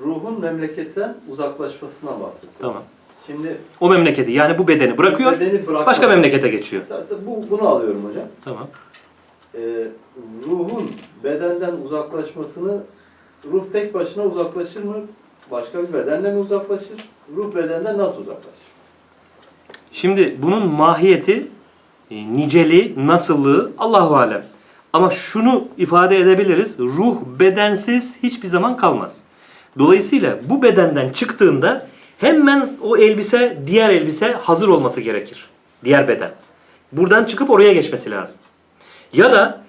Ruhun memleketten uzaklaşmasından bahsediyor. Tamam. Şimdi O memleketi yani bu bedeni bırakıyor. bedeni bırakmak- Başka memlekete geçiyor. Zaten bu, bunu alıyorum hocam. Tamam. Ee, ruhun bedenden uzaklaşmasını ruh tek başına uzaklaşır mı? Başka bir bedenle mi uzaklaşır? Ruh bedenden nasıl uzaklaşır? Şimdi bunun mahiyeti, e, niceliği, nasıllığı Allahu alem. Ama şunu ifade edebiliriz. Ruh bedensiz hiçbir zaman kalmaz. Dolayısıyla bu bedenden çıktığında hemen o elbise, diğer elbise hazır olması gerekir. Diğer beden. Buradan çıkıp oraya geçmesi lazım. Ya da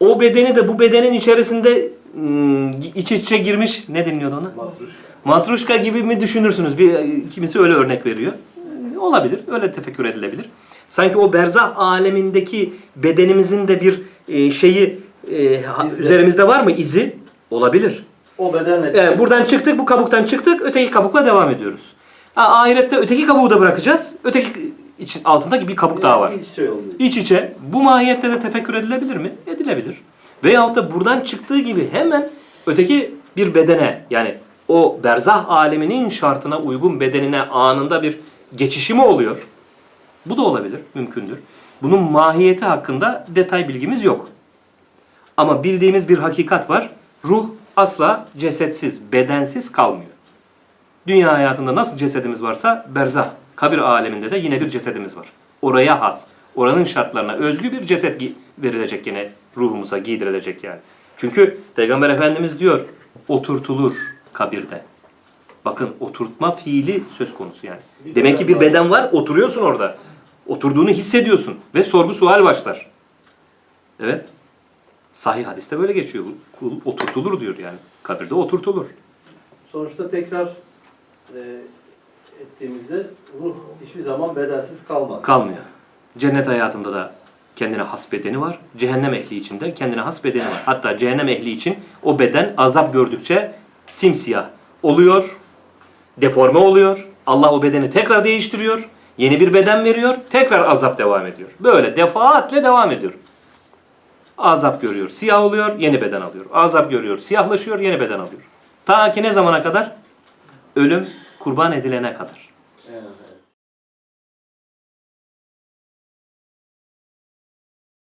o bedeni de bu bedenin içerisinde ım, iç içe girmiş ne deniliyordu ona? Matruş. Matruşka gibi mi düşünürsünüz? Bir kimisi öyle örnek veriyor. Ee, Olabilir. Öyle tefekkür edilebilir. Sanki o berzah alemindeki bedenimizin de bir e, şeyi e, İzi. üzerimizde var mı izi? Olabilir. O bedenle Evet, buradan çıktık, bu kabuktan çıktık, öteki kabukla devam ediyoruz. Ha, ahirette öteki kabuğu da bırakacağız. Öteki için altında bir kabuk daha var. Hiç şey oluyor. İç içe bu mahiyette de tefekkür edilebilir mi? Edilebilir. Veyahut da buradan çıktığı gibi hemen öteki bir bedene yani o berzah aleminin şartına uygun bedenine anında bir geçişi mi oluyor? Bu da olabilir, mümkündür. Bunun mahiyeti hakkında detay bilgimiz yok. Ama bildiğimiz bir hakikat var. Ruh asla cesetsiz, bedensiz kalmıyor. Dünya hayatında nasıl cesedimiz varsa berzah, kabir aleminde de yine bir cesedimiz var. Oraya has, oranın şartlarına özgü bir ceset verilecek yine ruhumuza giydirilecek yani. Çünkü Peygamber Efendimiz diyor oturtulur kabirde. Bakın oturtma fiili söz konusu yani. Demek ki bir beden var, oturuyorsun orada. Oturduğunu hissediyorsun ve sorgu sual başlar. Evet. Sahih hadiste böyle geçiyor. Kul oturtulur diyor yani. Kabirde oturtulur. Sonuçta tekrar e, ettiğimizde ruh hiçbir zaman bedensiz kalmaz. Kalmıyor. Cennet hayatında da kendine has bedeni var. Cehennem ehli için de kendine has bedeni var. Hatta cehennem ehli için o beden azap gördükçe simsiyah oluyor, deforme oluyor. Allah o bedeni tekrar değiştiriyor. Yeni bir beden veriyor. Tekrar azap devam ediyor. Böyle defaatle devam ediyor. Azap görüyor, siyah oluyor, yeni beden alıyor. Azap görüyor, siyahlaşıyor, yeni beden alıyor. Ta ki ne zamana kadar? Ölüm kurban edilene kadar.